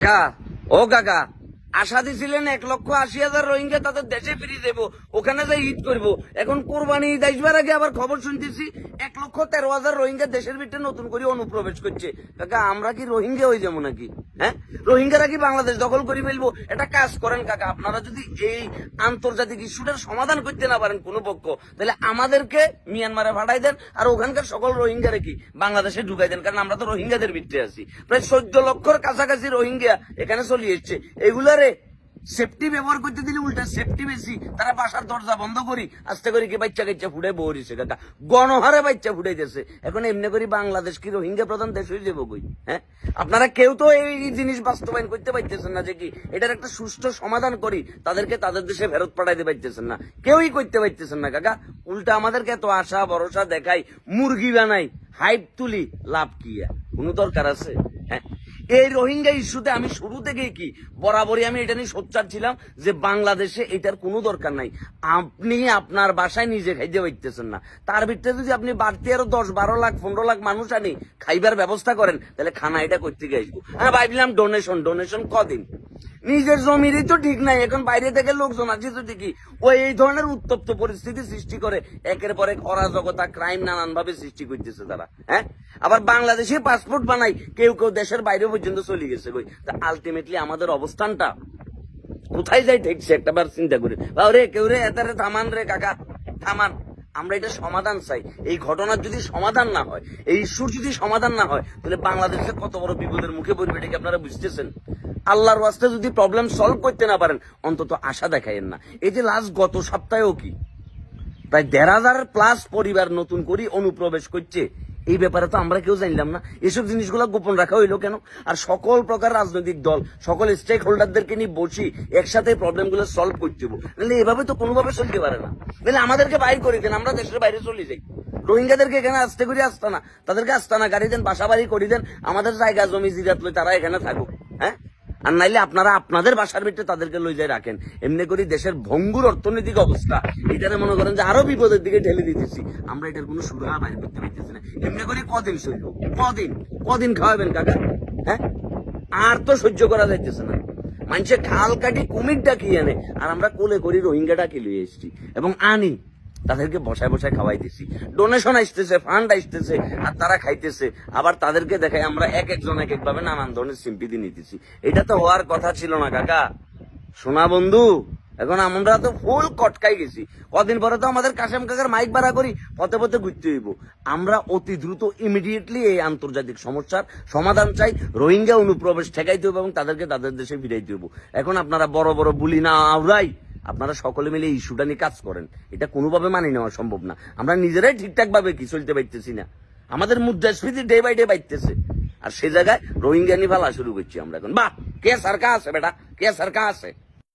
কাকা ও কাকা আশা দিছিলেন এক লক্ষ আশি হাজার রোহিঙ্গা তাদের দেশে ফিরিয়ে দেবো। ওখানে যাই ঈদ করব। এখন কোরবানি ঈদ আসবার আগে আবার খবর শুনতেছি, এক লক্ষ তেরো হাজার রোহিঙ্গা দেশের ভিতরে নতুন করে অনুপ্রবেশ করছে। কাকা, আমরা কি রোহিঙ্গা হয়ে যাব নাকি? হ্যাঁ? রোহিঙ্গারা কি বাংলাদেশ দখল করে ফেলব? একটা কাজ করেন কাকা। আপনারা যদি এই আন্তর্জাতিক ইস্যুটার সমাধান করতে না পারেন কোনো পক্ষ, তাহলে আমাদেরকে মিয়ানমারে পাঠাই দেন, আর ওখানকার সকল রোহিঙ্গারে কি বাংলাদেশে ঢুকাই দেন? কারণ আমরা তো রোহিঙ্গাদের ভিতরে আছি। প্রায় চোদ্দ লক্ষর কাছাকাছি রোহিঙ্গা এখানে চলে এসছে। এগুলারে সেফটি ব্যবহার করতে দিলে উল্টা সেফটি বেশি। তারা বাসার দরজা বন্ধ করি, আস্তে করে কি বাচ্চা কাচ্চা ফুটে বহরিছে কাকা গণহারে বাচ্চা ফুটাইতেছে এখন এমনি করি বাংলাদেশ কি রোহিঙ্গা প্রধান দেশ হয়ে যাব কই হ্যাঁ? আপনারা কেউ তো এই জিনিস বাস্তবায়ন করতে পারতেছেন না যে কি এটার একটা সুষ্ঠু সমাধান করি, তাদেরকে তাদের দেশে ফেরত পাঠাইতে পারতেছেন না। কেউই করতে পারতেছেন না, কাকা। উল্টা আমাদেরকে এত আশা, ভরসা দেখাই, মুরগি বানাই, হাইপ তুলি, লাভ কি? কোনো দরকার আছে? হ্যাঁ? এই রোহিঙ্গা ইস্যুতে আমি শুরু থেকেই কি, বরাবরই আমি এটা নিয়ে সোচ্চার ছিলাম যে বাংলাদেশে এটার কোনো দরকার নাই। আপনি আপনার বাসায় নিজে খাইতে পারতেছেন না। তার ভিতরে যদি আপনি বাড়তি আরও দশ, বারো লাখ, পনেরো লাখ মানুষ আনি, খাইবার ব্যবস্থা করেন, তাহলে খানা এটা করতে আসব। হ্যাঁ ভাবলাম ডোনেশন ডোনেশন কদিন? নিজের জমিরই তো ঠিক নাই, এখন বাইরে থেকে লোকজন আছে তো ঠিকই। ওই, এই ধরনের উত্তপ্ত পরিস্থিতি সৃষ্টি করে একের পর এক অরাজকতা ক্রাইম নানান ভাবে সৃষ্টি করতেছে তারা হ্যাঁ? আবার বাংলাদেশে পাসপোর্ট বানাই, কেউ কেউ দেশের বাইরে পর্যন্ত চলে গেছে কই? তা আলটিমেটলি আমাদের অবস্থানটা কোথায় যাই ঠেকছে একটা বার চিন্তা করে। রে, কেউ রে এতারে থামান রে কাকা, থামান। আমরা এটা সমাধান চাই। এই ঘটনার যদি সমাধান না হয়, এই ইস্যুর যদি সমাধান না হয়, তাহলে বাংলাদেশে কত বড় বিপদের মুখে পড়বে, এটা কি আপনারা বুঝতেছেন? আল্লাহর ওয়াস্তে যদি প্রবলেম সলভ করতে না পারেন, অন্তত আশা দেখাইয়েন না। এই যে লাস্ট গত সপ্তাহেও কি? প্রায় দেড় হাজার প্লাস পরিবার নতুন করে অনুপ্রবেশ করছে। এই ব্যাপারে তো আমরা কেউ জানলাম না। এসব জিনিসগুলো গোপন রাখা হইল কেন? আর সকল প্রকার রাজনৈতিক দল, সকল স্টেক হোল্ডারদেরকে নিয়ে বসি একসাথে প্রবলেমগুলো সলভ করতে নাহলে এভাবে তো কোনোভাবে চলতে পারে না। তাহলে আমাদেরকে বাইর করে দেন, আমরা দেশের বাইরে চলে যাই। রোহিঙ্গাদেরকে এখানে আসতে করে আসতে না তাদেরকে আসতানা, গাড়ি দেন বাসা বাড়ি করে দেন, আমাদের জায়গা জমি জিরাত তারা এখানে থাকুক হ্যাঁ? আর নাইলে আপনারা আপনাদের বাসার ভিতরে তাদেরকে লই যায় রাখেন। এমনি করে দেশের ভঙ্গুর অর্থনৈতিক অবস্থা। এটারে মনে করেন যে আরও বিপদের দিকে ঠেলে দিতেছি। আমরা এটার কোনো সুরাহা বাইরে করতে পারতেছি না। এমনি করে কদিন সইল কদিন? কদিন খাওয়াবেন কাকা? হ্যাঁ? আর তো সহ্য করা যাইতেছে না। মানুষের খাল কাটি কুমির ডাকি আনে? আর আমরা কোলে করি রোহিঙ্গা ডাকি লইয়ে এসেছি। এবং আনি তাদেরকে বসায় বসায় খাওয়াইতেছি ডোনেশন আসতেছে ফান্ড আসতেছে, আর তারা খাইতেছে। আবার তাদেরকে দেখাই আমরা এক একজন এক একভাবে নানান ধরনের সিম্পিতি নিতেছি। এটা তো হওয়ার কথা ছিল না, কাকা। সোনা বন্ধু, এখন আমরা তো ফুল কটকাই গেছি। কদিন পরে তো আমাদের কাশেম কাকার মাইক ভাড়া করি, পথে পথে ঘুরতে হইব। আমরা অতি দ্রুত ইমিডিয়েটলি এই আন্তর্জাতিক সমস্যার সমাধান চাই, রোহিঙ্গা অনুপ্রবেশ ঠেকাইতে হবে এবং তাদেরকে তাদের দেশে ফিরাইতে হবে এখন আপনারা বড় বড় বুলি না আওরাই আপনারা সকলে মিলে ইস্যুটা নিয়ে কাজ করেন। এটা কোনোভাবে মানি নেওয়া সম্ভব না। আমরা নিজেরাই ঠিকঠাকভাবে কি চলতে পারতেছি না। আমাদের মুদ্রাস্ফীতি ডে বাই ডে বাড়তেছে। আর সে জায়গায় রোহিঙ্গা নিয়ে ফেলা শুরু করছি আমরা এখন। বাহ! কে সরকার আছে বেটা? কে সরকার আছে?